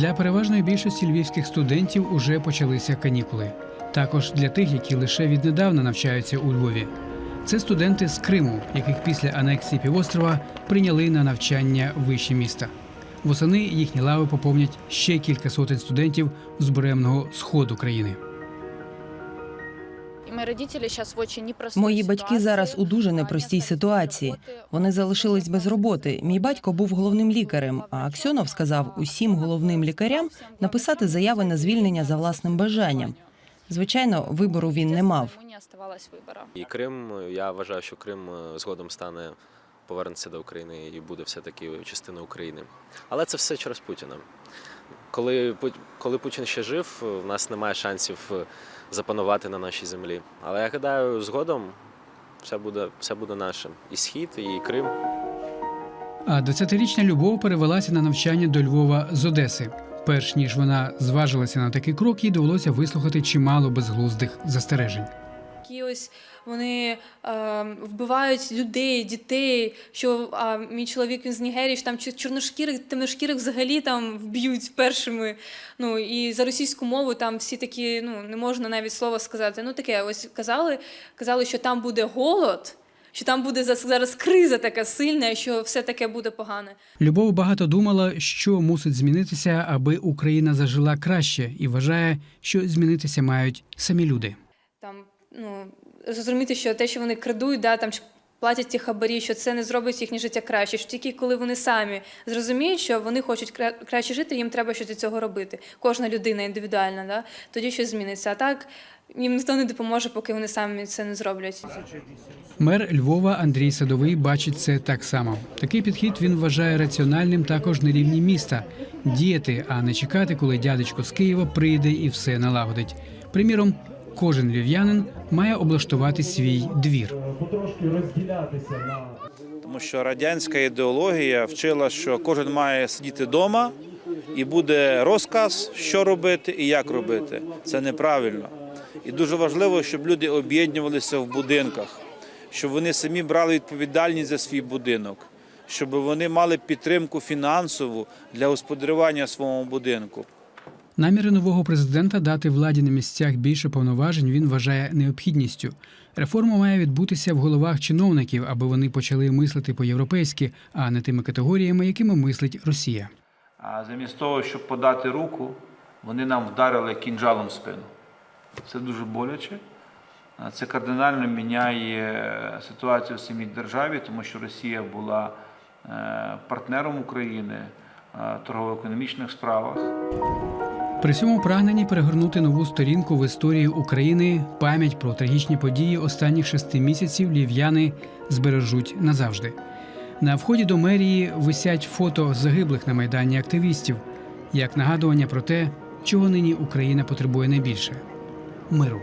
Для переважної більшості львівських студентів уже почалися канікули. Також для тих, які лише віднедавна навчаються у Львові. Це студенти з Криму, яких після анексії півострова прийняли на навчання вище міста. Восени їхні лави поповнять ще кілька сотень студентів з буремного сходу країни. Мої батьки зараз у дуже непростій ситуації. Вони залишились без роботи. Мій батько був головним лікарем. А Аксьонов сказав усім головним лікарям написати заяви на звільнення за власним бажанням. Звичайно, вибору він не мав. І Крим, я вважаю, що Крим е, згодом стане повернеться до України і буде все-таки частиною України. Але це все через Путіна. Коли, коли Путін ще жив, в нас немає шансів е, запанувати на нашій землі. Але я гадаю, згодом все буде, все буде наше. І Схід, і Крим. А 20-річна Любов перевелася на навчання до Львова з Одеси. Перш ніж вона зважилася на такий крок, їй довелося вислухати чимало безглуздих застережень. Які ось вони е, вбивають людей, дітей. Що а, мій чоловік він з Нігерії, що там чор- чорношкірих, темношкірих взагалі там вб'ють першими. Ну і за російську мову там всі такі, ну не можна навіть слова сказати. Ну таке, ось казали, казали, що там буде голод. Що там буде за- зараз криза така сильна, що все таке буде погане. Любов багато думала, що мусить змінитися, аби Україна зажила краще, і вважає, що змінитися мають самі люди. там ну зрозуміти, що те, що вони крадуть, да там чи платять ті хабарі, що це не зробить їхнє життя краще. Що тільки коли вони самі зрозуміють, що вони хочуть кра- краще жити, їм треба щось для цього робити. Кожна людина індивідуальна, да тоді щось зміниться. А так їм ніхто не допоможе, поки вони самі це не зроблять. Мер Львова Андрій Садовий бачить це так само. Такий підхід він вважає раціональним також на рівні міста діяти, а не чекати, коли дядечко з Києва прийде і все налагодить. Приміром, кожен львів'янин має облаштувати свій двір. Тому що радянська ідеологія вчила, що кожен має сидіти вдома і буде розказ, що робити і як робити. Це неправильно. І дуже важливо, щоб люди об'єднувалися в будинках, щоб вони самі брали відповідальність за свій будинок, щоб вони мали підтримку фінансову для господарювання своєму будинку. Наміри нового президента дати владі на місцях більше повноважень він вважає необхідністю. Реформа має відбутися в головах чиновників, аби вони почали мислити по-європейськи, а не тими категоріями, якими мислить Росія. А замість того, щоб подати руку, вони нам вдарили кінжалом в спину. Це дуже боляче. Це кардинально міняє ситуацію в самій державі, тому що Росія була е, партнером України е, в торгово-економічних справах. При цьому прагненні перегорнути нову сторінку в історії України пам'ять про трагічні події останніх шести місяців лів'яни збережуть назавжди. На вході до мерії висять фото загиблих на майдані активістів, як нагадування про те, чого нині Україна потребує найбільше миру.